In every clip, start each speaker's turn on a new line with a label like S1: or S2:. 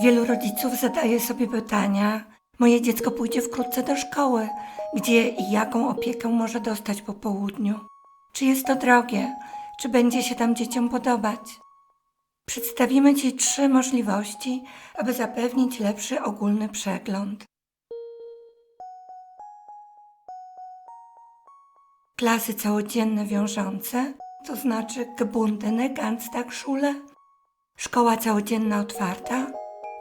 S1: Wielu rodziców zadaje sobie pytania: Moje dziecko pójdzie wkrótce do szkoły, gdzie i jaką opiekę może dostać po południu? Czy jest to drogie? Czy będzie się tam dzieciom podobać? Przedstawimy Ci trzy możliwości, aby zapewnić lepszy ogólny przegląd. Klasy całodzienne wiążące, to znaczy gebundene Ganztagsschule, szkoła całodzienna otwarta,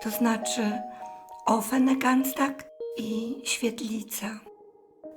S1: to znaczy offene Ganztag i świetlica.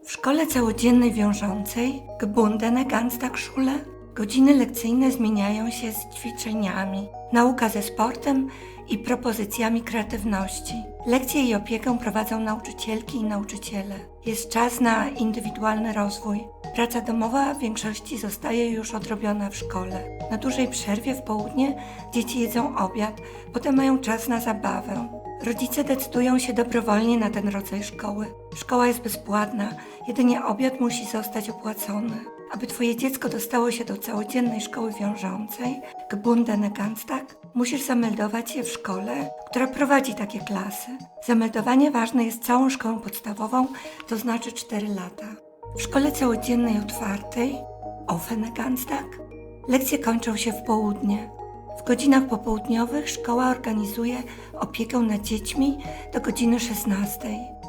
S1: W szkole całodziennej wiążącej, gebundene Ganztagsschule, godziny lekcyjne zmieniają się z ćwiczeniami, nauka ze sportem i propozycjami kreatywności. Lekcje i opiekę prowadzą nauczycielki i nauczyciele. Jest czas na indywidualny rozwój. Praca domowa w większości zostaje już odrobiona w szkole. Na dużej przerwie w południe dzieci jedzą obiad, potem mają czas na zabawę. Rodzice decydują się dobrowolnie na ten rodzaj szkoły. Szkoła jest bezpłatna, jedynie obiad musi zostać opłacony. Aby Twoje dziecko dostało się do całodziennej szkoły wiążącej, Gebundene Ganztag, musisz zameldować je w szkole, która prowadzi takie klasy. Zameldowanie ważne jest całą szkołą podstawową, to znaczy 4 lata. W szkole całodziennej otwartej, Offene Ganztag, lekcje kończą się w południe. W godzinach popołudniowych szkoła organizuje opiekę nad dziećmi do godziny 16.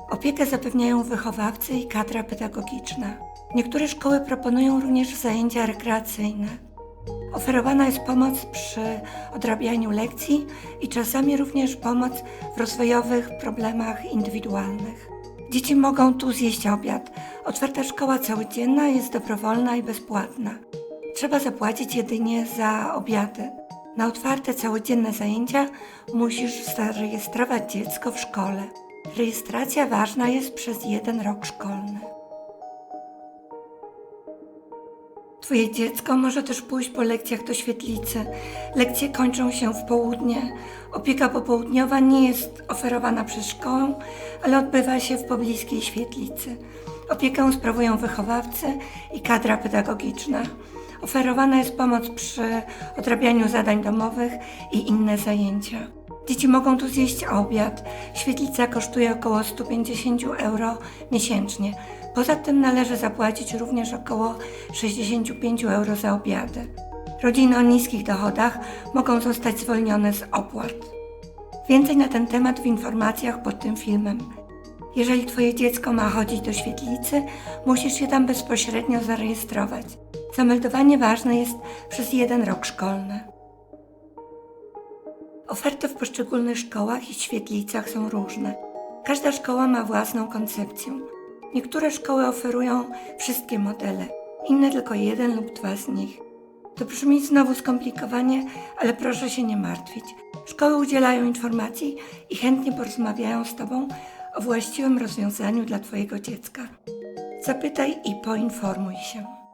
S1: Opiekę zapewniają wychowawcy i kadra pedagogiczna. Niektóre szkoły proponują również zajęcia rekreacyjne. Oferowana jest pomoc przy odrabianiu lekcji i czasami również pomoc w rozwojowych problemach indywidualnych. Dzieci mogą tu zjeść obiad. Otwarta szkoła całodzienna jest dobrowolna i bezpłatna. Trzeba zapłacić jedynie za obiady. Na otwarte całodzienne zajęcia musisz zarejestrować dziecko w szkole. Rejestracja ważna jest przez jeden rok szkolny. Twoje dziecko może też pójść po lekcjach do świetlicy. Lekcje kończą się w południe. Opieka popołudniowa nie jest oferowana przez szkołę, ale odbywa się w pobliskiej świetlicy. Opiekę sprawują wychowawcy i kadra pedagogiczna. Oferowana jest pomoc przy odrabianiu zadań domowych i inne zajęcia. Dzieci mogą tu zjeść obiad. Świetlica kosztuje około 150 euro miesięcznie. Poza tym należy zapłacić również około 65 euro za obiady. Rodziny o niskich dochodach mogą zostać zwolnione z opłat. Więcej na ten temat w informacjach pod tym filmem. Jeżeli Twoje dziecko ma chodzić do świetlicy, musisz się tam bezpośrednio zarejestrować. Zameldowanie ważne jest przez jeden rok szkolny. Oferty w poszczególnych szkołach i świetlicach są różne. Każda szkoła ma własną koncepcję. Niektóre szkoły oferują wszystkie modele, inne tylko jeden lub dwa z nich. To brzmi znowu skomplikowanie, ale proszę się nie martwić. Szkoły udzielają informacji i chętnie porozmawiają z Tobą o właściwym rozwiązaniu dla Twojego dziecka. Zapytaj i poinformuj się.